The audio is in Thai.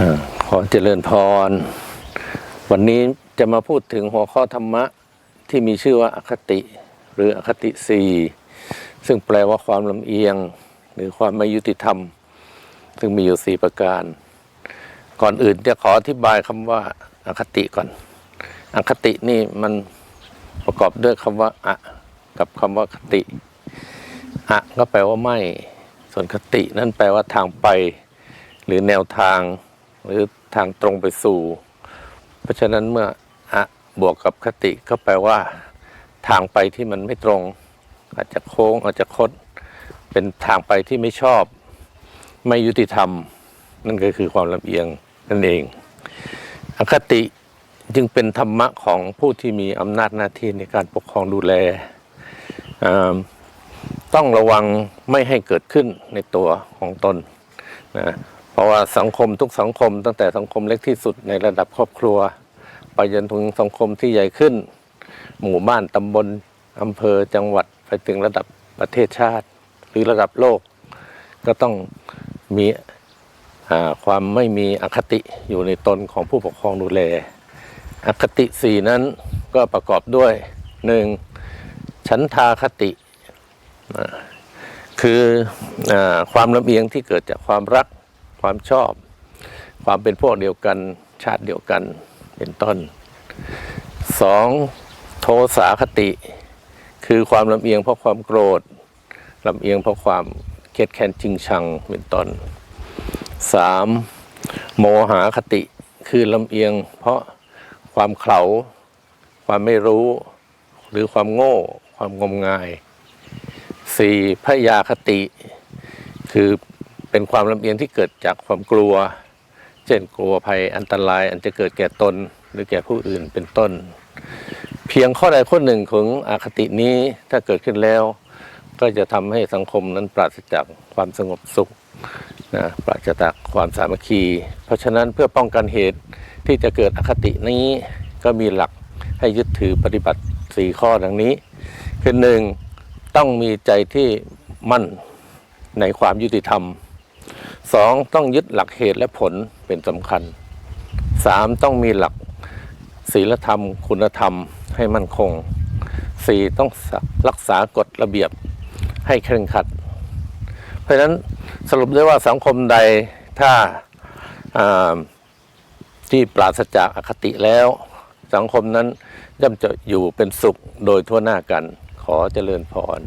อขอเจริญพร วันนี้จะมาพูดถึงหัวข้อธรรมะที่มีชื่อว่าอคติ หรืออคติสี่ซึ่งแปลว่าความลำเอียง หรือความไม่ยุติธรรม ซึ่งมีอยู่สี่ประการ ก่อนอื่นจะขออธิบายคำว่าอคติก่อน อคตินี่มันประกอบด้วยคำว่าอะกับคำว่าคติอะก็แปลว่าไม่ ส่วนคตินั่นแปลว่าทางไป หรือแนวทาง หรือทางตรงไปสู่ เพราะฉะนั้นเมื่ออะบวกกับคติก็แปลว่า ทางไปที่มันไม่ตรง อาจจะโค้งอาจจะคด เป็นทางไปที่ไม่ชอบ ไม่ยุติธรรม นั่นก็คือความลำเอียงนั่นเองอคติจึงเป็นธรรมะของผู้ที่มีอำนาจหน้าที่ในการปกครองดูแล ต้องระวังไม่ให้เกิดขึ้นในตัวของตนนะ เพราะว่าสังคมทุกสังคม ตั้งแต่สังคมเล็กที่สุดในระดับครอบครัว ไปจนถึงสังคมที่ใหญ่ขึ้น หมู่บ้านตำบลอำเภอจังหวัดไปถึงระดับประเทศชาติ หรือระดับโลก ก็ต้องมีความไม่มีอคติอยู่ในตนของผู้ปกครองดูแล อคติสี่นั้นก็ประกอบด้วยหนึ่งฉันทาคติ คืออความลำเอียงที่เกิดจากความรัก ความชอบ ความเป็นพวกเดียวกัน ชาติเดียวกันเป็นต้นสองโทสาคติ คือความลำเอียงเพราะความโกรธลำเอียงเพราะความเครียดแค้นจริงชังเป็นต้นสามโมหาคติ คือลำเอียง เพราะความเขลาความไม่รู้ หรือความโง่ ความงมงายสี่พยาคติ คือ เป็นความลำเอียงที่เกิดจากความกลัว เช่นกลัวภัยอันตราย อันจะเกิดแก่ตนหรือแก่ผู้อื่นเป็นต้น เพียงข้อใดข้อหนึ่งของอคตินี้ถ้าเกิดขึ้นแล้ว ก็จะทำให้สังคมนั้นปราศจากความสงบสุขนะปราศจากความสามัคคี เพราะฉะนั้นเพื่อป้องกันเหตุที่จะเกิดอคตินี้ก็มีหลักให้ยึดถือปฏิบัติสี่ข้อดังนี้ คือหนึ่งต้องมีใจที่มั่นในความยุติธรรม สองต้องยึดหลักเหตุและผลเป็นสำคัญสามต้องมีหลักศีลธรรม คุณธรรมให้มั่นคงสี่ต้องรักษากฎระเบียบให้เคร่งครัด เพราะฉะนั้นสรุปได้ว่าสังคมใดถ้าที่ปราศจากอคติแล้ว สังคมนั้นย่อมจะอยู่เป็นสุขโดยทั่วหน้ากัน ขอเจริญพร